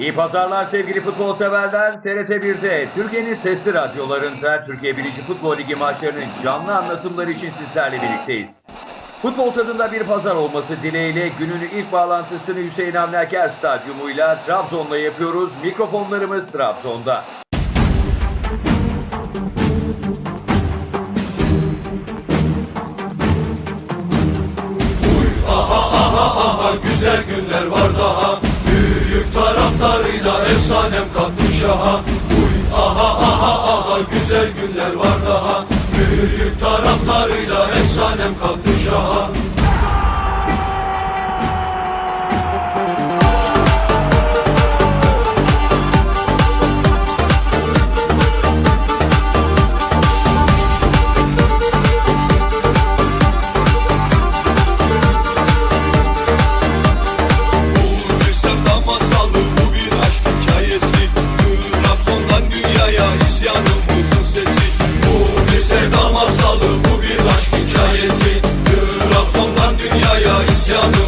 İyi pazarlar sevgili futbol severler. TRT 1'de Türkiye'nin sesli radyolarında Türkiye 1. Futbol Ligi maçlarının canlı anlatımları için sizlerle birlikteyiz. Futbol tadında bir pazar olması dileğiyle günün ilk bağlantısını Hüseyin Avni Aker Stadyumuyla Trabzon'la yapıyoruz. Mikrofonlarımız Trabzon'da. Aha güzel günler var daha taraftarıyla efsanem kalktı şaha Uy aha aha aha güzel günler var daha. Büyük taraftarıyla efsanem kalktı şaha hikayesi Trabzon'dan dünyaya isyanımızın